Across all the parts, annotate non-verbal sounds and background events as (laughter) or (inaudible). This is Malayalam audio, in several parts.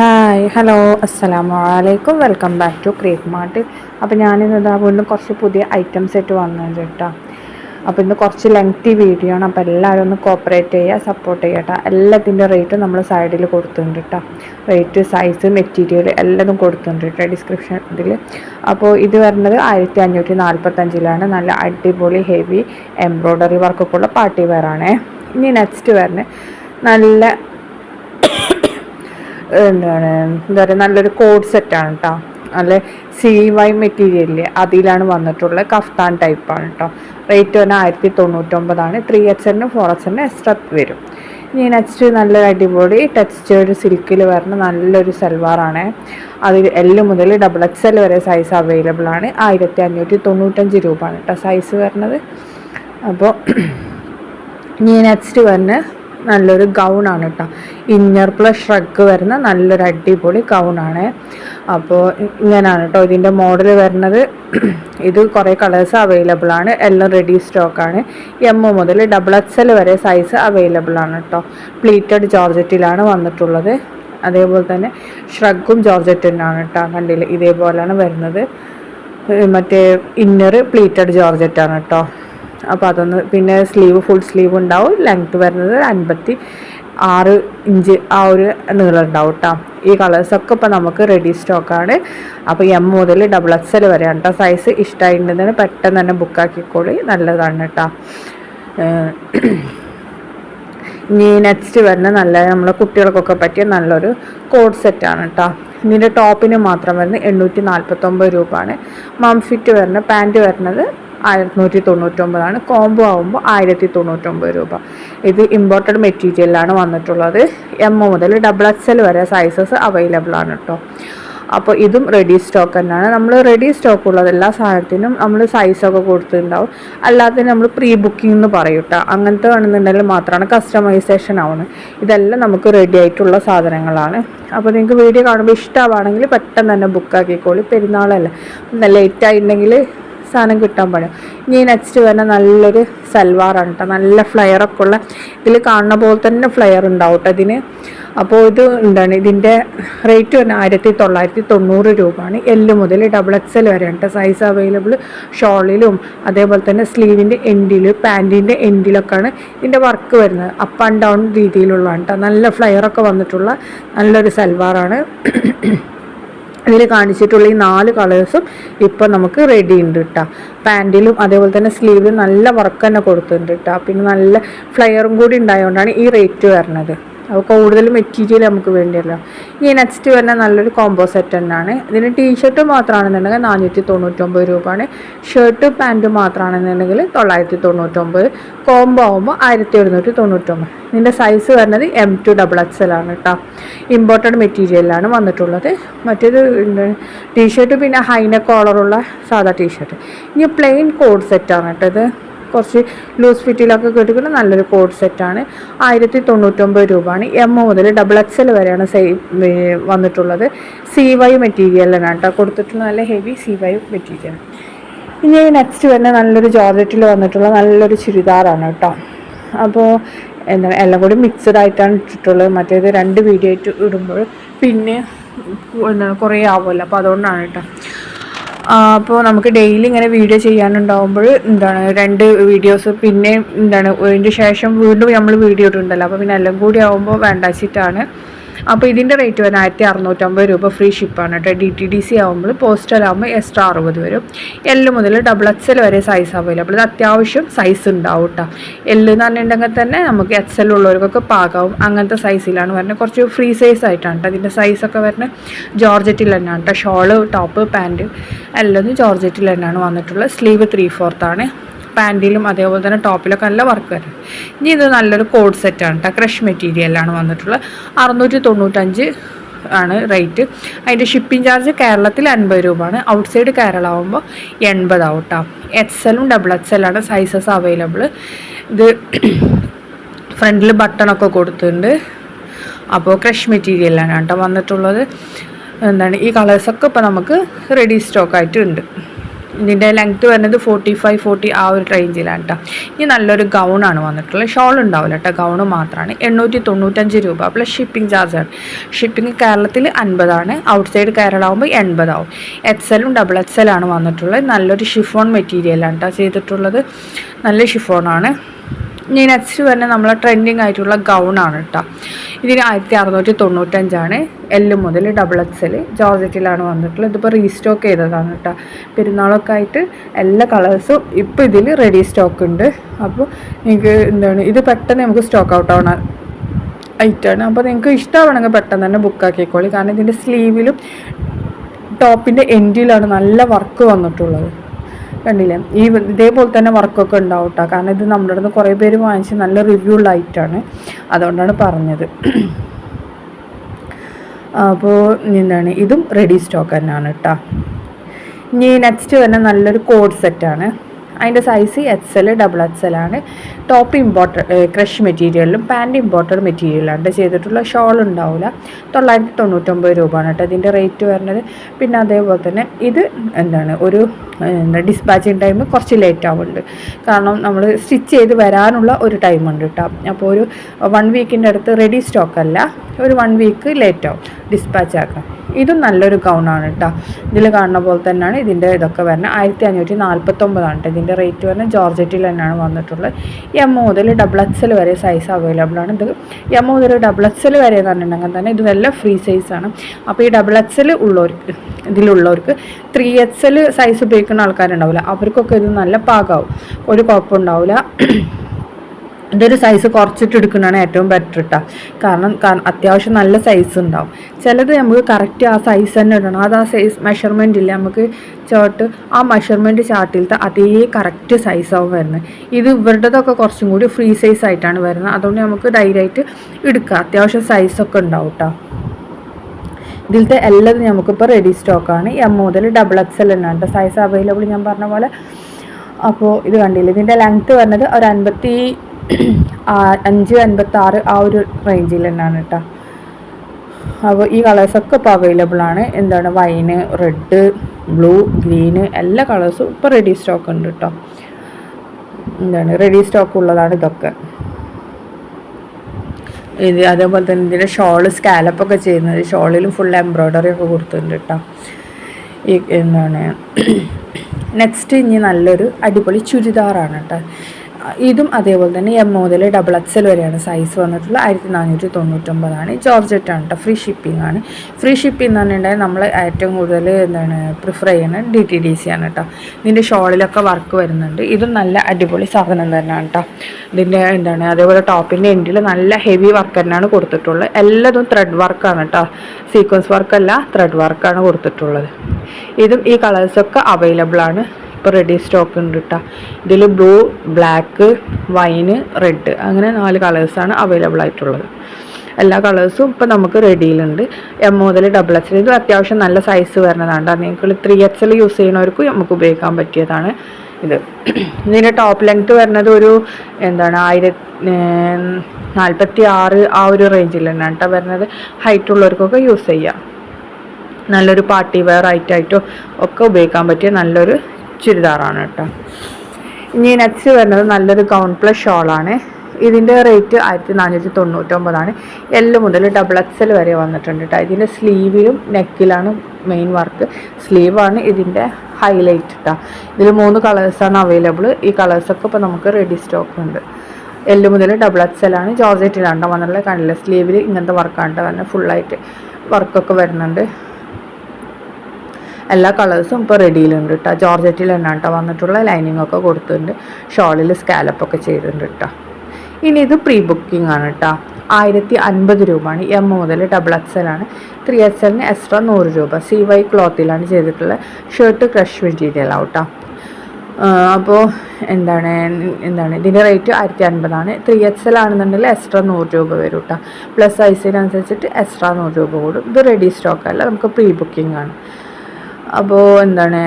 ഹായ് ഹലോ അസ്സലാമു അലൈക്കും welcome back to Creep Mart അപ്പോൾ ഞാനിന്ന് ഇതാ വീണ്ടും കുറച്ച് പുതിയ ഐറ്റംസ് ആയിട്ട് വന്നത് കേട്ടോ. അപ്പോൾ ഇന്ന് കുറച്ച് ലെങ്തി വീഡിയോ ആണ്. അപ്പോൾ എല്ലാവരും ഒന്ന് കോപ്പറേറ്റ് ചെയ്യുക സപ്പോർട്ട് ചെയ്യുക കേട്ടോ. എല്ലാത്തിന്റെ റേറ്റ് നമ്മൾ സൈഡിൽ കൊടുത്തിട്ടുണ്ട് കേട്ടോ. റേറ്റ് സൈസ് മെറ്റീരിയൽ എല്ലാതും കൊടുത്തിട്ടുണ്ട് കേട്ടോ ഡിസ്ക്രിപ്ഷനിൽ അപ്പോൾ ഇത് വരുന്നത് ആയിരത്തി അഞ്ഞൂറ്റി നാൽപ്പത്തഞ്ചിലാണ് നല്ല അടിപൊളി ഹെവി എംബ്രോയ്ഡറി വർക്കൊക്കെ ഉള്ള പാർട്ടി വെയറാണേ ഇനി നെക്സ്റ്റ് വരുന്നത് നല്ല എന്താണ് എന്താ പറയുക നല്ലൊരു കോഡ് സെറ്റാണ് കേട്ടോ നല്ല സി വൈ മെറ്റീരിയലിൽ അതിലാണ് വന്നിട്ടുള്ളത് കഫ്താൻ ടൈപ്പാണ് കേട്ടോ റേറ്റ് വന്നെ ആയിരത്തി തൊണ്ണൂറ്റൊമ്പതാണ് three H N four H N extra വരും. ഇനി നെക്സ്റ്റ് നല്ല അടിപൊളി ടെക്സ്റ്റേർഡ് സിൽക്കിൽ വരുന്ന നല്ലൊരു സൽവാറാണ് അതിൽ എൽ മുതൽ ഡബിൾ എക്സ് എൽ വരെ സൈസ് അവൈലബിൾ ആണ്. ആയിരത്തി അഞ്ഞൂറ്റി തൊണ്ണൂറ്റഞ്ച് രൂപയാണ് കേട്ടോ സൈസ് വരുന്നത്. അപ്പോൾ ഇനി നെക്സ്റ്റ് വരുന്ന നല്ലൊരു ഗൗൺ ആണ് കേട്ടോ ഇന്നർ പ്ലസ് ഷ്രഗ് വരുന്ന നല്ലൊരു അടിപൊളി ഗൗൺ ഗൗണാണ് അപ്പോൾ ഇങ്ങനെയാണ് കേട്ടോ ഇതിന്റെ മോഡൽ വരുന്നത്. (clears throat) ഇത് കുറേ കളേഴ്സ് അവൈലബിൾ ആണ്. എല്ലാം റെഡി സ്റ്റോക്കാണ് എം മുതൽ ഡബിൾ എക്സ് എൽ വരെ സൈസ് അവൈലബിൾ ആണ് കേട്ടോ പ്ലീറ്റഡ് ജോർജറ്റിലാണ് വന്നിട്ടുള്ളത്. അതേപോലെ തന്നെ ഷ്രഗും ജോർജറ്റിനാണ് കേട്ടോ കണ്ടില്ല? ഇതേപോലെയാണ് വരുന്നത്. മറ്റേ ഇന്നർ പ്ലീറ്റഡ് ജോർജറ്റാണ് കേട്ടോ അപ്പോൾ അതൊന്ന് പിന്നെ സ്ലീവ് ഫുൾ സ്ലീവ് ഉണ്ടാവും. ലെങ്ത് വരുന്നത് അൻപത്തി ആറ് ഇഞ്ച് ആ ഒരു നീളം ഉണ്ടാവും കേട്ടോ ഈ കളേഴ്സൊക്കെ ഇപ്പോൾ നമുക്ക് റെഡി സ്റ്റോക്കാണ് അപ്പോൾ എം മുതൽ ഡബിൾ എക്സ് എൽ വരെ കേട്ടോ സൈസ് ഇഷ്ടമായിട്ടുണ്ടെന്ന് പെട്ടെന്ന് തന്നെ ബുക്കാക്കിക്കോളി നല്ലതാണ് കേട്ടോ ഇനി നെക്സ്റ്റ് വരുന്ന നല്ല നമ്മളെ കുട്ടികൾക്കൊക്കെ പറ്റിയ നല്ലൊരു കോഡ് സെറ്റാണ് കേട്ടോ ഇതിന്റെ ടോപ്പിന് മാത്രം വരുന്നത് എണ്ണൂറ്റി നാൽപ്പത്തൊമ്പത് രൂപയാണ് മം ഫിറ്റ് വരുന്ന പാന്റ് വരുന്നത് ആയിരത്തി തൊണ്ണൂറ്റൊമ്പതാണ് കോംബോ ആകുമ്പോൾ ആയിരത്തി തൊണ്ണൂറ്റൊമ്പത് രൂപ. ഇത് ഇമ്പോർട്ടഡ് മെറ്റീരിയലാണ് വന്നിട്ടുള്ളത്. എം മുതൽ ഡബിൾ എക്സ് എൽ വരെ സൈസസ് അവൈലബിൾ ആണ് കേട്ടോ അപ്പോൾ ഇതും റെഡി സ്റ്റോക്ക് തന്നെയാണ്. നമ്മൾ റെഡി സ്റ്റോക്ക് ഉള്ളത് എല്ലാ സാധനത്തിനും നമ്മൾ സൈസൊക്കെ കൊടുത്തിട്ടുണ്ടാവും. അല്ലാതെ നമ്മൾ പ്രീ ബുക്കിംഗ് എന്ന് പറയും കേട്ടോ അങ്ങനത്തെ വേണമെന്നുണ്ടെങ്കിൽ മാത്രമാണ് കസ്റ്റമൈസേഷൻ ആവുന്നത്. ഇതെല്ലാം നമുക്ക് റെഡി ആയിട്ടുള്ള സാധനങ്ങളാണ്. അപ്പോൾ നിങ്ങൾക്ക് വീഡിയോ കാണുമ്പോൾ ഇഷ്ടമാണെങ്കിൽ പെട്ടെന്ന് തന്നെ ബുക്കാക്കിക്കോളി പെരുന്നാളല്ല. ലേറ്റ് ആയിട്ടുണ്ടെങ്കിൽ സാധനം കിട്ടാൻ പാടില്ല. ഇനി നെക്സ്റ്റ് വരുന്ന നല്ലൊരു സൽവാറാണ് കേട്ടോ നല്ല ഫ്ലെയറൊക്കെ ഉള്ള ഇതിൽ കാണുന്ന പോലെ തന്നെ ഫ്ലെയർ ഉണ്ടാവും കേട്ടോ ഇതിന്. അപ്പോൾ ഇത് എന്താണ്? ഇതിന്റെ റേറ്റ് തന്നെ ആയിരത്തി തൊള്ളായിരത്തി തൊണ്ണൂറ് രൂപയാണ്. എല്ല് മുതൽ ഡബിൾ എക്സ് എൽ വരെയാണ് കേട്ടോ സൈസ് അവൈലബിൾ ഷോളിലും അതേപോലെ തന്നെ സ്ലീവിന്റെ എൻഡിൽ പാന്റിന്റെ എൻഡിലൊക്കെയാണ് ഇതിന്റെ വർക്ക് വരുന്നത്. അപ്പ് ആൻഡ് ഡൗൺ രീതിയിലുള്ളതാണ് കേട്ടോ നല്ല ഫ്ലെയറൊക്കെ വന്നിട്ടുള്ള നല്ലൊരു സൽവാറാണ് ഇതിൽ കാണിച്ചിട്ടുള്ള ഈ നാല് കളേഴ്സും ഇപ്പം നമുക്ക് റെഡി ഉണ്ട് കേട്ടോ പാന്റിലും അതേപോലെ തന്നെ സ്ലീവിലും നല്ല വർക്ക് തന്നെ കൊടുത്തിട്ടുണ്ട് കേട്ടോ പിന്നെ നല്ല ഫ്ലെയറും കൂടി ഉണ്ടായതുകൊണ്ടാണ് ഈ റേറ്റ് വരുന്നത്. അപ്പോൾ കൂടുതൽ മെറ്റീരിയൽ നമുക്ക് വേണ്ടിയല്ലോ. ഇനി നെക്സ്റ്റ് വരുന്ന നല്ലൊരു കോംബോ സെറ്റ് തന്നെയാണ്. ഇതിന് ടീഷർട്ട് മാത്രമാണെന്നുണ്ടെങ്കിൽ നാനൂറ്റി തൊണ്ണൂറ്റൊമ്പത് രൂപയാണ്. ഷർട്ട് പാന്റ് മാത്രമാണെന്നുണ്ടെങ്കിൽ തൊള്ളായിരത്തി തൊണ്ണൂറ്റൊമ്പത് കോംബോ ആകുമ്പോൾ ആയിരത്തി എഴുന്നൂറ്റി തൊണ്ണൂറ്റൊമ്പത് ഇതിന്റെ സൈസ് വരുന്നത് M to double X L ആണ് കേട്ടോ ഇമ്പോർട്ടഡ് മെറ്റീരിയലാണ് വന്നിട്ടുള്ളത്. മറ്റൊരു ടീഷർട്ട് പിന്നെ ഹൈന കോളറുള്ള സാധാ ടീഷർട്ട് ഇനി പ്ലെയിൻ കോഡ് സെറ്റാണ് കേട്ടോ ഇത്. കുറച്ച് ലൂസ് ഫിറ്റിലൊക്കെ കിട്ടുന്ന നല്ലൊരു കോഡ് സെറ്റാണ് ആയിരത്തി തൊണ്ണൂറ്റൊമ്പത് രൂപയാണ്. എം മുതൽ ഡബിൾ എക്സ് എൽ വരെയാണ് സൈ വന്നിട്ടുള്ളത്. സി വൈ മെറ്റീരിയലാണ് കേട്ടോ. കൊടുത്തിട്ടുള്ള നല്ല ഹെവി സി വൈ മെറ്റീരിയൽ ഇനി നെക്സ്റ്റ് വരുന്ന നല്ലൊരു ജോർജറ്റിൽ വന്നിട്ടുള്ള നല്ലൊരു ചുരിദാറാണ് കേട്ടോ. അപ്പോൾ എന്താണ് എല്ലാം കൂടി മിക്സഡ് ആയിട്ടാണ് ഇട്ടിട്ടുള്ളത്. മറ്റേത് രണ്ട് വീഡിയോ ആയിട്ട് ഇടുമ്പോൾ പിന്നെ എന്താണ് കുറേ ആവുമല്ലോ. അപ്പോൾ അതുകൊണ്ടാണ് കേട്ടോ. അപ്പോൾ നമുക്ക് ഡെയിലി ഇങ്ങനെ വീഡിയോ ചെയ്യാനുണ്ടാകുമ്പോൾ എന്താണ് രണ്ട് വീഡിയോസ് പിന്നെ എന്താണ് അതിന്റെ ശേഷം വീണ്ടും നമ്മൾ വീഡിയോ ഇട്ടുണ്ടല്ലോ അപ്പോൾ പിന്നെ എല്ലാം കൂടി ആകുമ്പോൾ വേണ്ടാച്ചിട്ടാണ്. അപ്പോൾ ഇതിന്റെ റേറ്റ് വരുന്നത് ആയിരത്തി അറുന്നൂറ്റമ്പത് രൂപ ഫ്രീ ഷിപ്പാണ് കേട്ടോ. ഡി ടി ഡി സി ആകുമ്പോൾ പോസ്റ്റൽ ആകുമ്പോൾ എക്സ്ട്രാ അറുപത് വരും. എല്ല് മുതൽ ഡബിൾ എക്സ് എൽ വരെ സൈസ് അവൈലബിൾ ഇത് അത്യാവശ്യം സൈസ് ഉണ്ടാവും കേട്ടോ എല്ല് എന്ന് പറഞ്ഞിട്ടുണ്ടെങ്കിൽ തന്നെ നമുക്ക് എക്സ് എൽ ഉള്ളവർക്കൊക്കെ പാകാവും. അങ്ങനത്തെ സൈസിലാണ് വരുന്നത്. കുറച്ച് ഫ്രീ സൈസ് ആയിട്ടാണ് കേട്ടോ അതിന്റെ സൈസൊക്കെ വരുന്നത് ജോർജറ്റിൽ തന്നെയാണ് കേട്ടോ ഷോൾ ടോപ്പ് പാന്റ് എല്ലാം ജോർജറ്റിൽ തന്നെയാണ് വന്നിട്ടുള്ളത്. സ്ലീവ് ത്രീ ഫോർത്താണ് പാന്റിലും അതേപോലെ തന്നെ ടോപ്പിലൊക്കെ നല്ല വർക്ക് വരും. ഇനി ഇത് നല്ലൊരു കോഡ് സെറ്റാണ് കേട്ടോ ക്രഷ് മെറ്റീരിയലാണ് വന്നിട്ടുള്ളത്. അറുന്നൂറ്റി തൊണ്ണൂറ്റഞ്ച് ആണ് റേറ്റ് അതിന്റെ ഷിപ്പിംഗ് ചാർജ് കേരളത്തിൽ അൻപത് രൂപയാണ്. ഔട്ട്സൈഡ് കേരള ആകുമ്പോൾ എൺപതാവും കേട്ടോ എക്സ് എല്ലും ഡബിൾ എക്സ് എല്ലാണ് സൈസസ് അവൈലബിൾ ഇത് (clears throat) ഫ്രണ്ടിൽ ബട്ടണൊക്കെ കൊടുത്തിട്ടുണ്ട്. അപ്പോൾ ക്രഷ് മെറ്റീരിയലാണ് കേട്ടോ വന്നിട്ടുള്ളത്. എന്താണ്? ഈ കളേഴ്സൊക്കെ ഇപ്പോൾ നമുക്ക് റെഡി സ്റ്റോക്ക് ആയിട്ടുണ്ട്. ഇതിന്റെ ലെങ്ത്ത് വരുന്നത് ഫോർട്ടി ഫൈവ് ഫോർട്ടി ആ ഒരു റേഞ്ചിലാണ് കേട്ടോ ഇനി നല്ലൊരു ഗൗൺ ആണ് വന്നിട്ടുള്ളത്. ഷോൾ ഉണ്ടാവില്ല കേട്ടോ ഗൗൺ മാത്രമാണ് എണ്ണൂറ്റി തൊണ്ണൂറ്റഞ്ച് രൂപ. പ്ലസ് ഷിപ്പിംഗ് ചാർജ് ആണ്. ഷിപ്പിംഗ് കേരളത്തിൽ അൻപതാണ്. ഔട്ട് സൈഡ് കേരള ആകുമ്പോൾ എൺപതാവും. എക്സ് എല്ലും ഡബിൾ എക്സ് എല്ലാണ് വന്നിട്ടുള്ളത്. നല്ലൊരു ഷിഫോൺ മെറ്റീരിയലാണ് കേട്ടോ ചെയ്തിട്ടുള്ളത്. നല്ല ഷിഫോണാണ് ഇനി നെക്സ്റ്റ് തന്നെ നമ്മളെ ട്രെൻഡിങ് ആയിട്ടുള്ള ഗൗണാണ് കേട്ടോ ഇതിന് ആയിരത്തി അറുന്നൂറ്റി തൊണ്ണൂറ്റഞ്ചാണ് എല്ല് മുതൽ ഡബിൾ എക്സ് എക്സൽ ജോർജറ്റിലാണ് വന്നിട്ടുള്ളത്. ഇതിപ്പോൾ റീസ്റ്റോക്ക് ചെയ്തതാണ് കേട്ടോ പെരുന്നാളൊക്കെ ആയിട്ട് എല്ലാ കളേഴ്സും ഇപ്പോൾ ഇതിൽ റെഡി സ്റ്റോക്ക് ഉണ്ട്. അപ്പോൾ നിങ്ങൾക്ക് എന്താണ് ഇത് പെട്ടെന്ന് നമുക്ക് സ്റ്റോക്ക് ഔട്ട് ആവണ ഐറ്റമാണ് അപ്പോൾ നിങ്ങൾക്ക് ഇഷ്ടമാണെങ്കിൽ പെട്ടെന്ന് തന്നെ ബുക്ക് ആക്കിക്കോളി. കാരണം ഇതിന്റെ സ്ലീവിലും ടോപ്പിന്റെ എൻഡിലാണ് നല്ല വർക്ക് വന്നിട്ടുള്ളത്. കണ്ടില്ലേ? ഈ ഇതേപോലെ തന്നെ വർക്കൊക്കെ ഉണ്ടാവും കേട്ടോ കാരണം ഇത് നമ്മുടെ അടുത്ത് കുറേ പേര് വാങ്ങിച്ച് നല്ല റിവ്യൂ ഉള്ള ഐറ്റമാണ് അതുകൊണ്ടാണ് പറഞ്ഞത്. അപ്പോൾ എന്താണ്? ഇതും റെഡി സ്റ്റോക്ക് തന്നെയാണ് കേട്ടോ ഇനി നെക്സ്റ്റ് തന്നെ നല്ലൊരു കോഡ് സെറ്റാണ് അതിന്റെ size X L double X L ആണ്. ടോപ്പ് ഇമ്പോർട്ടഡ് ക്രഷ് മെറ്റീരിയലിലും പാന്റ് ഇമ്പോർട്ടഡ് മെറ്റീരിയലാണ് ചെയ്തിട്ടുള്ള ഷോൾ ഉണ്ടാവില്ല തൊള്ളായിരത്തി തൊണ്ണൂറ്റൊമ്പത് രൂപയാണ് കേട്ടോ ഇതിന്റെ റേറ്റ് വരുന്നത്. പിന്നെ അതേപോലെ തന്നെ ഇത് എന്താണ് ഒരു എന്താ ഡിസ്പാച്ചിങ് ടൈം കുറച്ച് ലേറ്റ് ആവുന്നുണ്ട്. കാരണം നമ്മൾ സ്റ്റിച്ച് ചെയ്ത് വരാനുള്ള ഒരു ടൈം ഉണ്ട് കേട്ടോ അപ്പോൾ ഒരു വൺ വീക്കിന്റെ അടുത്ത് റെഡി സ്റ്റോക്ക് അല്ല. ഒരു വൺ വീക്ക് ലേറ്റ് ആവും ഡിസ്പാച്ച് ആക്കാം ഇതും നല്ലൊരു ഗൗണാണ് കേട്ടോ ഇതിൽ കാണുന്ന പോലെ തന്നെയാണ് ഇതിന്റെ ഇതൊക്കെ വരുന്നത്. ആയിരത്തി അഞ്ഞൂറ്റി നാൽപ്പത്തൊമ്പതാണ് കേട്ടോ ഇതിന്റെ റേറ്റ് വരുന്നത് ജോർജറ്റിൽ തന്നെയാണ് വന്നിട്ടുള്ളത്. എം മുതൽ ഡബിൾ എക്സൽ വരെ സൈസ് അവൈലബിൾ ആണ്. ഇത് എം മുതൽ ഡബിൾ എക്സൽ വരെ എന്ന് പറഞ്ഞിട്ടുണ്ടെങ്കിൽ തന്നെ ഇതെല്ലാം ഫ്രീ സൈസാണ് അപ്പോൾ ഈ ഡബിൾ എക്സൽ ഉള്ളവർക്ക് ഇതിലുള്ളവർക്ക് ത്രീ എക്സൽ സൈസ് ഉപയോഗിക്കുന്ന ആൾക്കാരുണ്ടാവില്ല. അവർക്കൊക്കെ ഇത് നല്ല പാകാവും. ഒരു കുഴപ്പമുണ്ടാവില്ല. ഇതൊരു സൈസ് കുറച്ചിട്ട് എടുക്കുന്നതാണ് ഏറ്റവും ബെറ്റർ കേട്ടോ കാരണം അത്യാവശ്യം നല്ല സൈസ് ഉണ്ടാവും. ചിലത് നമുക്ക് കറക്റ്റ് ആ സൈസ് തന്നെ ഇടണം. അത് ആ സൈസ് മെഷർമെന്റ് ഇല്ല നമുക്ക് ചോട്ട് ആ മെഷർമെന്റ് ചാർട്ടിലത്തെ അതേ കറക്റ്റ് സൈസാവും വരുന്നത്. ഇത് ഇവരുടേതൊക്കെ കുറച്ചും കൂടി ഫ്രീ സൈസ് ആയിട്ടാണ് വരുന്നത്. അതുകൊണ്ട് നമുക്ക് ധൈര്യമായിട്ട് എടുക്കുക അത്യാവശ്യം സൈസൊക്കെ ഉണ്ടാവും കേട്ടോ ഇതിലത്തെ എല്ലാതും നമുക്കിപ്പോൾ റെഡി സ്റ്റോക്കാണ് എം മുതൽ ഡബിൾ എക്സ് എൽ എന്നാണ് സൈസ് അവൈലബിൾ ഞാൻ പറഞ്ഞ പോലെ. അപ്പോൾ ഇത് കണ്ടില്ല? ഇതിന്റെ ലെങ്ത്ത് വരുന്നത് ഒരു അൻപത്തി അഞ്ച് അൻപത്തി ആറ് ആ ഒരു റേഞ്ചിൽ തന്നെയാണ് കേട്ടോ അപ്പോൾ ഈ കളേഴ്സൊക്കെ ഇപ്പോൾ അവൈലബിൾ ആണ്. എന്താണ്? വൈന് റെഡ് ബ്ലൂ ഗ്രീന് എല്ലാ കളേഴ്സും ഇപ്പോൾ റെഡി സ്റ്റോക്ക് ഉണ്ട് കേട്ടോ എന്താണ്? റെഡി സ്റ്റോക്ക് ഉള്ളതാണ് ഇതൊക്കെ. ഇത് അതേപോലെ തന്നെ ഇതിന്റെ ഷോൾ സ്കാലപ്പൊക്കെ ചെയ്യുന്നത്. ഷോളിലും ഫുൾ എംബ്രോയ്ഡറി ഒക്കെ കൊടുത്തിട്ടുണ്ട് കേട്ടോ ഈ എന്താണ്? നെക്സ്റ്റ് ഇനി നല്ലൊരു അടിപൊളി ചുരിദാറാണ് കേട്ടോ ഇതും അതേപോലെ തന്നെ എം മുതൽ ഡബിൾ എക്സൽ വരെയാണ് സൈസ് വന്നിട്ടുള്ളത്. ആയിരത്തി നാനൂറ്റി തൊണ്ണൂറ്റൊമ്പതാണ് ജോർജറ്റാണ് കേട്ടോ ഫ്രീ ഷിപ്പിംഗ് ആണ്. ഫ്രീ ഷിപ്പിംഗ് എന്ന് പറഞ്ഞിട്ടുണ്ടെങ്കിൽ നമ്മൾ ഏറ്റവും കൂടുതൽ എന്താണ് പ്രിഫർ ചെയ്യുന്നത് ഡി ടി ഡി സി ആണ് കേട്ടോ ഇതിന്റെ ഷോളിലൊക്കെ വർക്ക് വരുന്നുണ്ട്. ഇതും നല്ല അടിപൊളി സാധനം തന്നെയാണ് കേട്ടോ ഇതിന്റെ എന്താണ് അതേപോലെ ടോപ്പിന്റെ എൻഡിൽ നല്ല ഹെവി വർക്ക് തന്നെയാണ് കൊടുത്തിട്ടുള്ളത്. എല്ലാതും ത്രെഡ് വർക്കാണ് കേട്ടോ സീക്വൻസ് വർക്കല്ല ത്രെഡ് വർക്കാണ് കൊടുത്തിട്ടുള്ളത്. ഇതും ഈ കളേഴ്സൊക്കെ അവൈലബിൾ ആണ്. ഇപ്പോൾ റെഡി സ്റ്റോക്ക് ഉണ്ട് കേട്ടോ ഇതിൽ ബ്ലൂ ബ്ലാക്ക് വൈന് റെഡ് അങ്ങനെ നാല് കളേഴ്സാണ് അവൈലബിൾ ആയിട്ടുള്ളത്. എല്ലാ കളേഴ്സും ഇപ്പോൾ നമുക്ക് റെഡിയിലുണ്ട് എം മുതൽ ഡബിൾ എക്സൽ ഇത് അത്യാവശ്യം നല്ല സൈസ് വരുന്നതാണ് നിങ്ങൾക്ക് ത്രീ എക്സൽ യൂസ് ചെയ്യുന്നവർക്ക് നമുക്ക് ഉപയോഗിക്കാൻ പറ്റിയതാണ് ഇത്. ഇതിന്റെ ടോപ്പ് ലെങ്ത് വരുന്നത് ഒരു എന്താണ് ആയിരത്തി നാൽപ്പത്തി ആറ് ആ ഒരു റേഞ്ചിൽ തന്നെയാണ് കേട്ടോ വരുന്നത്. ഹൈറ്റ് ഉള്ളവർക്കൊക്കെ യൂസ് ചെയ്യാം. നല്ലൊരു പാർട്ടി വെയർ ആയിട്ടായിട്ടോ ഒക്കെ ഉപയോഗിക്കാൻ പറ്റിയ നല്ലൊരു ചുരിദാറാണ് കേട്ടോ. ഇനി നെക്സ്റ്റ് വരുന്നത് നല്ലൊരു ഗൗൺ പ്ലസ് ഷോളാണ് ഇതിന്റെ റേറ്റ് ആയിരത്തി നാനൂറ്റി തൊണ്ണൂറ്റൊമ്പതാണ് എല്ല് മുതൽ ഡബിൾ എക്സൽ വരെ വന്നിട്ടുണ്ട് കേട്ടോ. ഇതിന്റെ സ്ലീവിലും നെക്കിലാണ് മെയിൻ വർക്ക് സ്ലീവാണ് ഇതിന്റെ ഹൈലൈറ്റ് കേട്ടോ ഇതിൽ മൂന്ന് കളേഴ്സാണ് അവൈലബിൾ ഈ കളേഴ്സൊക്കെ ഇപ്പോൾ നമുക്ക് റെഡി സ്റ്റോക്ക് ഉണ്ട്. എല്ല് മുതൽ ഡബിൾ എക്സൽ ആണ്. ജോർജറ്റിലാണ് വന്നിട്ടുള്ളത് കണ്ടില്ല സ്ലീവിൽ ഇങ്ങനത്തെ വർക്കാണ് കേട്ടോ വരുന്നത്. ഫുള്ളായിട്ട് വർക്കൊക്കെ വരുന്നുണ്ട്. എല്ലാ കളേഴ്സും ഇപ്പോൾ റെഡിയിലുണ്ട് കേട്ടോ ജോർജറ്റിൽ തന്നെ കേട്ടോ വന്നിട്ടുള്ള ലൈനിങ് ഒക്കെ കൊടുത്തിട്ടുണ്ട്. ഷോളിൽ സ്കാലപ്പൊക്കെ ചെയ്തിട്ടുണ്ട് കേട്ടോ ഇനി ഇത് പ്രീ ബുക്കിംഗ് ആണ് കേട്ടോ ആയിരത്തി അൻപത് രൂപയാണ് എം മുതൽ ഡബിൾ എക്സ് എൽ ആണ്. ത്രീ എക്സ് എല്ലിന് എക്സ്ട്രാ നൂറ് രൂപ. സി വൈ ക്ലോത്തിലാണ് ചെയ്തിട്ടുള്ളത് ഷർട്ട് ക്രഷ് മെറ്റീരിയൽ ആവട്ടോ അപ്പോൾ എന്താണ് എന്താണ്? ഇതിന്റെ റേറ്റ് ആയിരത്തി അൻപതാണ് ത്രീ എക്സ് എൽ ആണെന്നുണ്ടെങ്കിൽ എക്സ്ട്രാ നൂറ് രൂപ വരും കേട്ടോ പ്ലസ് സൈസിനനുസരിച്ചിട്ട് എക്സ്ട്രാ നൂറ് രൂപ കൂടും. ഇത് റെഡി സ്റ്റോക്ക് അല്ല. നമുക്ക് പ്രീ ബുക്കിംഗ് ആണ്. അപ്പോൾ എന്താണ്?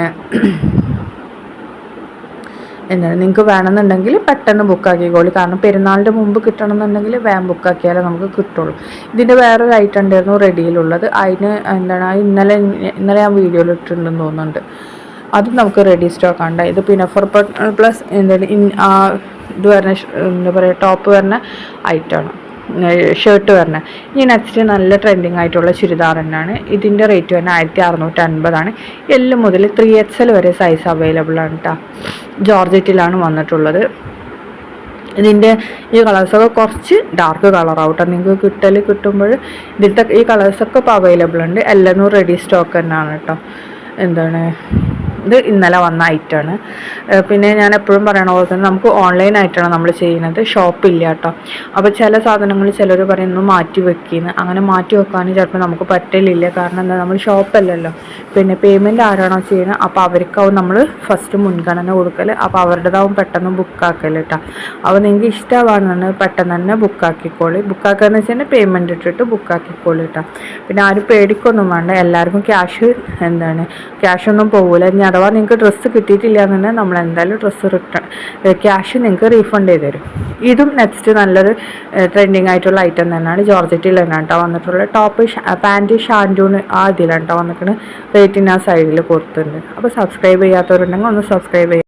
എന്താണ്? നിങ്ങൾക്ക് വേണമെന്നുണ്ടെങ്കിൽ പെട്ടെന്ന് ബുക്കാക്കിക്കോളി കാരണം പെരുന്നാളിന്റെ മുമ്പ് കിട്ടണമെന്നുണ്ടെങ്കിൽ വേഗം ബുക്കാക്കിയാലേ നമുക്ക് കിട്ടുള്ളൂ. ഇതിന്റെ വേറൊരു ഐറ്റം ഉണ്ടായിരുന്നു റെഡിയിലുള്ളത് അതിന് എന്താണ്? ഇന്നലെ ഇന്നലെ ഞാൻ വീഡിയോയിൽ ഇട്ടിട്ടുണ്ടെന്ന് തോന്നുന്നുണ്ട്. അത് നമുക്ക് റെഡി സ്റ്റോക്ക് ഉണ്ട് ഇത് പിന്നെ ഫോർ പ്ലസ് എന്താണ്? ഇത് വരുന്ന എന്താ പറയുക ടോപ്പ് വരുന്ന ഐറ്റമാണ് ഷർട്ട് വരുന്നത് ഇനി നെക്സ്റ്റ് നല്ല ട്രെൻഡിങ് ആയിട്ടുള്ള ചുരിദാർ തന്നെയാണ്. ഇതിന്റെ റേറ്റ് തന്നെ ആയിരത്തി അറുന്നൂറ്റി അൻപതാണ് എല്ല് മുതൽ ത്രീ എക്സ് എൽ വരെ സൈസ് അവൈലബിൾ ആണ് കേട്ടോ ജോർജറ്റിലാണ് വന്നിട്ടുള്ളത്. ഇതിന്റെ ഈ കളേഴ്സൊക്കെ കുറച്ച് ഡാർക്ക് കളറാവും കേട്ടോ നിങ്ങൾക്ക് കിട്ടൽ കിട്ടുമ്പോൾ ഇതിന്റെ ഈ കളേഴ്സൊക്കെ ഇപ്പോൾ അവൈലബിൾ ഉണ്ട്. എല്ലാം റെഡി സ്റ്റോക്ക് തന്നെയാണ് കേട്ടോ എന്താണ്? ഇത് ഇന്നലെ വന്ന ഐറ്റമാണ്. പിന്നെ ഞാൻ എപ്പോഴും പറയണ പോലെ തന്നെ നമുക്ക് ഓൺലൈൻ ആയിട്ടാണ് നമ്മൾ ചെയ്യുന്നത്. ഷോപ്പില്ല കേട്ടോ. അപ്പോൾ ചില സാധനങ്ങൾ ചിലർ പറയുന്നു മാറ്റി വെക്കുന്നു. അങ്ങനെ മാറ്റി വെക്കാൻ ചിലപ്പോൾ നമുക്ക് പറ്റലില്ല. കാരണം എന്താ നമ്മൾ ഷോപ്പല്ലല്ലോ പിന്നെ പേയ്മെന്റ് ആരാണോ ചെയ്യുന്നത് അപ്പോൾ അവർക്കാവും നമ്മൾ ഫസ്റ്റ് മുൻഗണന കൊടുക്കൽ അപ്പോൾ അവരുടേതാവും പെട്ടെന്ന് ബുക്കാക്കൽ കേട്ടോ അപ്പോൾ നിങ്ങൾക്ക് ഇഷ്ടമാണെന്നുണ്ടെങ്കിൽ പെട്ടെന്ന് തന്നെ ബുക്കാക്കിക്കോളി ബുക്കാക്കാന്ന് വെച്ചാൽ പേയ്മെന്റ് ഇട്ടിട്ട് ബുക്കാക്കിക്കോളി കേട്ടോ പിന്നെ ആരും പേടിക്കൊന്നും വേണ്ട. എല്ലാവർക്കും ക്യാഷ് എന്താണ്? ക്യാഷ് ഒന്നും പോകില്ല ഇനി അഥവാ നിങ്ങൾക്ക് ഡ്രസ്സ് കിട്ടിയിട്ടില്ല എന്നുണ്ടെങ്കിൽ നമ്മൾ എന്തായാലും ഡ്രസ്സ് റിട്ടേൺ ക്യാഷ് നിങ്ങൾക്ക് റീഫണ്ട് ചെയ്ത് തരും ഇതും നെക്സ്റ്റ് നല്ലൊരു ട്രെൻഡിങ് ആയിട്ടുള്ള ഐറ്റം തന്നെയാണ് ജോർജറ്റിൽ തന്നെയാണ് കേട്ടോ വന്നിട്ടുള്ളത്. ടോപ്പ് പാന്റ് ഷാൻഡൂൺ ആ ഇതിലാണ് കേട്ടോ വന്നിട്ട് റേറ്റിന് ആ സൈഡിൽ കൊടുത്തിട്ടുണ്ട്. അപ്പോൾ സബ്സ്ക്രൈബ് ചെയ്യാത്തവരുണ്ടെങ്കിൽ ഒന്ന് സബ്സ്ക്രൈബ് ചെയ്യുക